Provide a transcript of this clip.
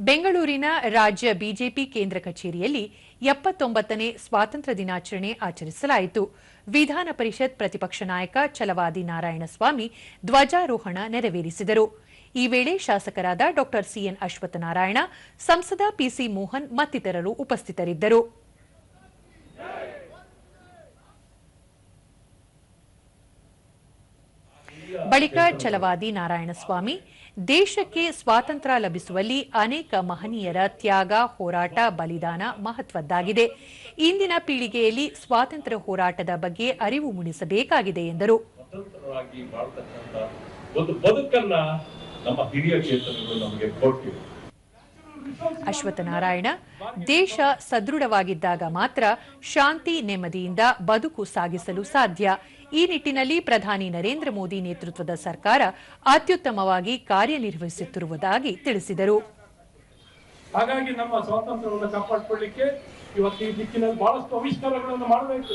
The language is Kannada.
ಬೆಂಗಳೂರಿನ ರಾಜ್ಯ ಬಿಜೆಪಿ ಕೇಂದ್ರ ಕಚೇರಿಯಲ್ಲಿ ಎಪ್ಪತ್ತೊಂಬತ್ತನೇ ಸ್ವಾತಂತ್ರ್ಯ ದಿನಾಚರಣೆ ಆಚರಿಸಲಾಯಿತು. ವಿಧಾನ ಪರಿಷತ್ ಪ್ರತಿಪಕ್ಷ ನಾಯಕ ಛಲವಾದಿ ನಾರಾಯಣಸ್ವಾಮಿ ಧ್ವಜಾರೋಹಣ ನೆರವೇರಿಸಿದರು. ಈ ವೇಳೆ ಶಾಸಕರಾದ ಡಾ ಸಿಎನ್ ಅಶ್ವತ್ಥನಾರಾಯಣ, ಸಂಸದ ಪಿಸಿ ಮೋಹನ್ ಮತ್ತಿತರರು ಉಪಸ್ಥಿತರಿದ್ದರು. ಬಳಿಕ ಛಲವಾದಿ ನಾರಾಯಣಸ್ವಾಮಿ, ದೇಶಕ್ಕೆ ಸ್ವಾತಂತ್ರ್ಯ ಲಭಿಸುವಲ್ಲಿ ಅನೇಕ ಮಹನೀಯರ ತ್ಯಾಗ, ಹೋರಾಟ, ಬಲಿದಾನ ಮಹತ್ವದ್ದಾಗಿದೆ. ಇಂದಿನ ಪೀಳಿಗೆಯಲ್ಲಿ ಸ್ವಾತಂತ್ರ್ಯ ಹೋರಾಟದ ಬಗ್ಗೆ ಅರಿವು ಮೂಡಿಸಬೇಕಾಗಿದೆ ಎಂದರು. ಒಂದು ಬದುಕನ್ನ ನಮ್ಮ ಹಿರಿಯ ಚೇತನಗಳು ನಮಗೆ ಕೊಟ್ಟಿವೆ ಅಶ್ವತ್ಥನಾರಾಯಣ ದೇಶ ಸದೃಢವಾಗಿದ್ದಾಗ ಮಾತ್ರ ಶಾಂತಿ ನೆಮ್ಮದಿಯಿಂದ ಬದುಕು ಸಾಗಿಸಲು ಸಾಧ್ಯ. ಈ ನಿಟ್ಟಿನಲ್ಲಿ ಪ್ರಧಾನಿ ನರೇಂದ್ರ ಮೋದಿ ನೇತೃತ್ವದ ಸರ್ಕಾರ ಅತ್ಯುತ್ತಮವಾಗಿ ಕಾರ್ಯನಿರ್ವಹಿಸುತ್ತಿರುವುದಾಗಿ ತಿಳಿಸಿದರು. ಹಾಗಾಗಿ ನಮ್ಮ ಸ್ವಾತಂತ್ರ್ಯವನ್ನು ಕಾಪಾಡಿಕೊಳ್ಳಿಕ್ಕೆ ಇವತ್ತು ಈ ದಿಕ್ಕಿನಲ್ಲಿ ಬಹಳಷ್ಟು ಆವಿಷ್ಕಾರಗಳನ್ನು ಮಾಡಬೇಕು.